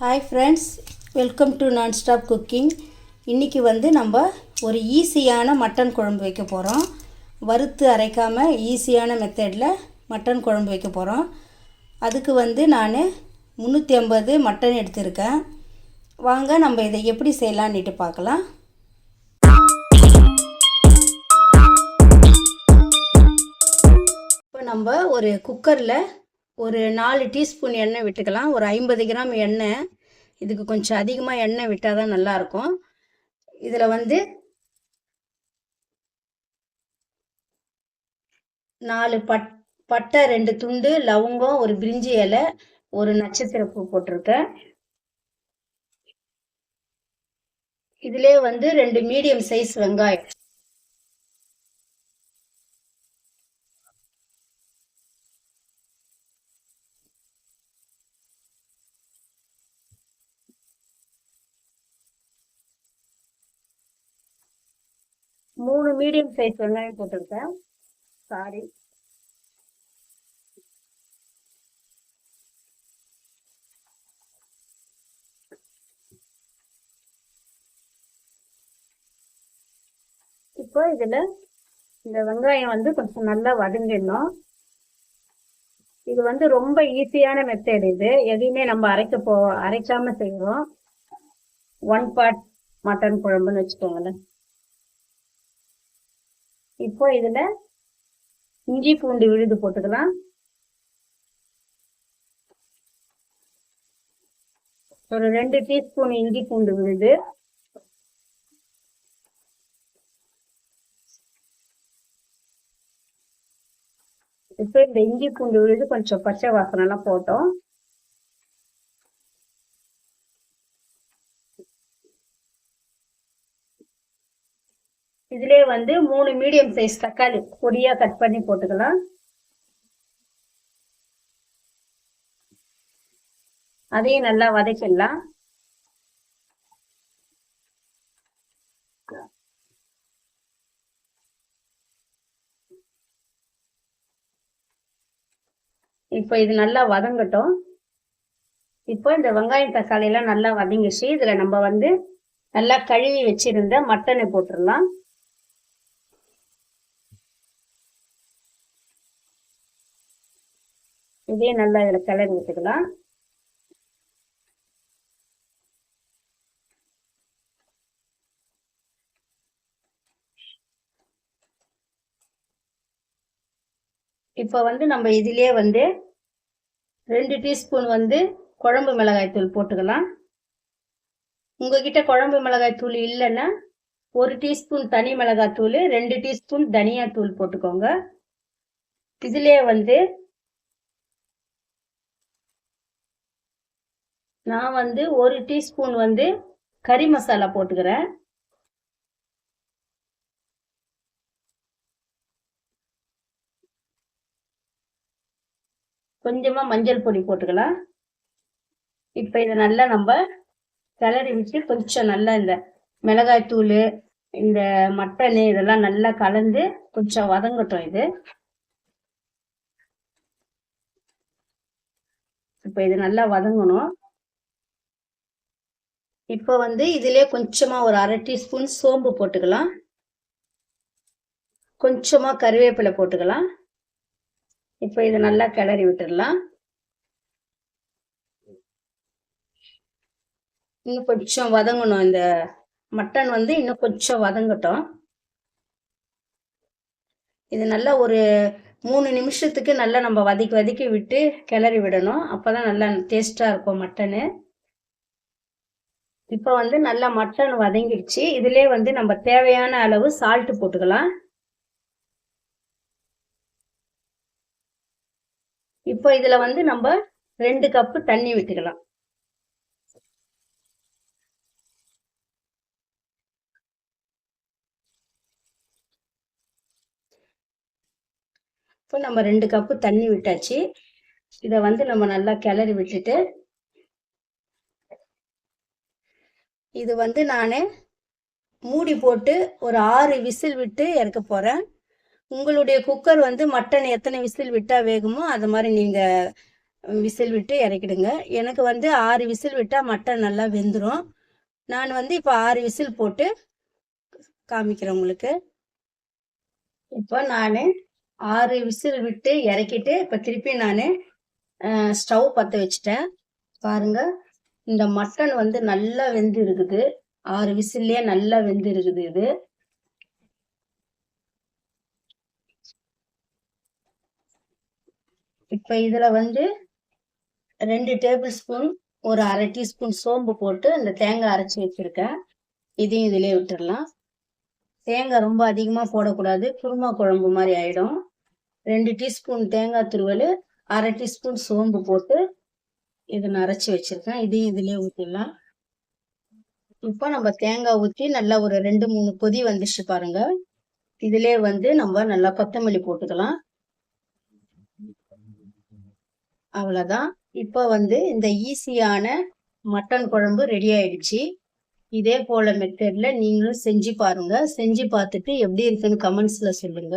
Hi friends welcome to non stop cooking இன்றைக்கி வந்து நம்ம ஒரு ஈஸியான மட்டன் குழம்பு வைக்க போகிறோம் வறுத்து அரைக்காமல் ஈஸியான மெத்தடில் மட்டன் குழம்பு வைக்க போகிறோம் அதுக்கு வந்து நான் முந்நூற்றி ஐம்பது மட்டன் எடுத்திருக்கேன். வாங்க நம்ம இதை எப்படி செய்யலான்னுட்டு பார்க்கலாம். இப்போ நம்ம ஒரு குக்கரில் ஒரு நாலு டீஸ்பூன் எண்ணெய் விட்டுக்கலாம். ஒரு ஐம்பது கிராம் எண்ணெய். இதுக்கு கொஞ்சம் அதிகமாக எண்ணெய் விட்டால் தான் நல்லாயிருக்கும். இதில் வந்து நாலு பட் பட்டை ரெண்டு துண்டு லவங்கம் ஒரு பிரிஞ்சி இலை ஒரு நட்சத்திர பூ போட்டிருக்கேன். இதிலே வந்து ரெண்டு மீடியம் சைஸ் வெங்காயம். மூணு மீடியம் சைஸ் வெங்காயம் போட்டிருக்கேன். சாரி இப்போ இதில் இந்த வெங்காயம் வந்து கொஞ்சம் நல்லா வதங்கிடணும். இது வந்து ரொம்ப ஈஸியான மெத்தட் இது. எதையுமே நம்ம அரைக்க போ அரைக்காம செய்வோம் ஒன் பார்ட் மட்டன் குழம்புன்னு வச்சுக்கோங்களேன். இப்போ இதில் இஞ்சி பூண்டு விழுது போட்டுக்கலாம். ஒரு ரெண்டு டீஸ்பூன் இஞ்சி பூண்டு விழுது. இப்போ இந்த இஞ்சி பூண்டு விழுது கொஞ்சம் பச்சை வாசனைலாம் போட்டோம். இதுலயே வந்து மூணு மீடியம் சைஸ் தக்காளி பொடியா கட் பண்ணி போட்டுக்கலாம். அதையும் நல்லா வதக்கிடலாம். இப்போ இது நல்லா வதங்கட்டும். இப்போ இந்த வெங்காயம் தக்காளி எல்லாம் நல்லா வதங்கிச்சு இதுல நம்ம வந்து நல்லா கழுவி வச்சிருந்த மட்டனை போட்டுடலாம். இதே நல்லா இதில் கிளறி விட்டுக்கலாம். இப்போ வந்து நம்ம இதிலே வந்து ரெண்டு டீஸ்பூன் வந்து குழம்பு மிளகாய் தூள் போட்டுக்கலாம். உங்ககிட்ட குழம்பு மிளகாய் தூள் இல்லைன்னா ஒரு டீஸ்பூன் தனி மிளகாய் தூள் ரெண்டு டீஸ்பூன் தனியா தூள் போட்டுக்கோங்க. இதிலே வந்து நான் வந்து ஒரு டீஸ்பூன் வந்து கறி மசாலா போட்டுக்கிறேன். கொஞ்சமா மஞ்சள் பொடி போட்டுக்கலாம். இப்ப இதை நல்லா நம்ம கிளறி விட்டு கொஞ்சம் நல்லா இந்த மிளகாய் தூள் இந்த மட்டன் இதெல்லாம் நல்லா கலந்து கொஞ்சம் வதங்கட்டும் இது. இப்ப இது நல்லா வதங்கணும். இப்போ வந்து இதிலே கொஞ்சமாக ஒரு அரை டீஸ்பூன் சோம்பு போட்டுக்கலாம். கொஞ்சமாக கருவேப்பிலை போட்டுக்கலாம். இப்போ இதை நல்லா கிளறி விட்டுடலாம். இன்னும் கொஞ்சம் வதங்கணும். இந்த மட்டன் வந்து இன்னும் கொஞ்சம் வதங்கட்டும். இது நல்லா ஒரு மூணு நிமிஷத்துக்கு நல்லா நம்ம வதக்கி வதக்கி விட்டு கிளறி விடணும். அப்போதான் நல்லா டேஸ்ட்டாக இருக்கும் மட்டனு. இப்போ வந்து நல்லா மட்டன் வதங்கிடுச்சு. இதிலே வந்து நம்ம தேவையான அளவு சால்ட் போட்டுக்கலாம். இப்போ இதுல வந்து நம்ம ரெண்டு கப்பு தண்ணி விட்டுக்கலாம் இப்போ நம்ம ரெண்டு கப்பு தண்ணி விட்டாச்சு. இதை வந்து நம்ம நல்லா கிளறி விட்டுட்டு இது வந்து நான் மூடி போட்டு ஒரு ஆறு விசில் விட்டு இறக்க போகிறேன் உங்களுடைய குக்கர் வந்து மட்டன் எத்தனை விசில் விட்டால் வேகுமோ அது மாதிரி நீங்கள் விசில் விட்டு இறக்கிடுங்க. எனக்கு வந்து ஆறு விசில் விட்டால் மட்டன் நல்லா வெந்துடும் நான் வந்து இப்போ ஆறு விசில் போட்டு காமிக்கிறேன் உங்களுக்கு. இப்போ நான் ஆறு விசில் விட்டு இறக்கிட்டு இப்போ திருப்பி நான் ஸ்டவ் பற்ற வச்சுட்டேன். பாருங்கள் இந்த மட்டன் வந்து நல்லா வெந்து இருக்குது ஆறு விசில்லே நல்லா வெந்து இருக்குது இது. இப்போ இதில் வந்து ரெண்டு டேபிள் ஸ்பூன் ஒரு அரை டீஸ்பூன் சோம்பு போட்டு இந்த தேங்காய் அரைச்சி வச்சுருக்கேன். இதையும் இதிலே விட்டுடலாம் தேங்காய் ரொம்ப அதிகமாக போடக்கூடாது. குருமா குழம்பு மாதிரி ஆயிடும். ரெண்டு டீஸ்பூன் தேங்காய் துருவல் அரை டீஸ்பூன் சோம்பு போட்டு இதை நரைச்சி அரைச்சி வச்சிருக்கேன். இதையும் இதிலே ஊற்றிடலாம் இப்போ நம்ம தேங்காய் ஊற்றி நல்லா ஒரு ரெண்டு மூணு கொதி வந்துச்சு பாருங்க. இதிலே வந்து நம்ம நல்லா கொத்தமல்லி போட்டுக்கலாம். அவ்வளோதான் இப்போ வந்து இந்த ஈஸியான மட்டன் குழம்பு ரெடி ஆயிடுச்சு. இதே போல மெத்தட்ல நீங்களும் செஞ்சு பாருங்க. செஞ்சு பார்த்துட்டு எப்படி இருக்குன்னு கமெண்ட்ஸ்ல சொல்லுங்க.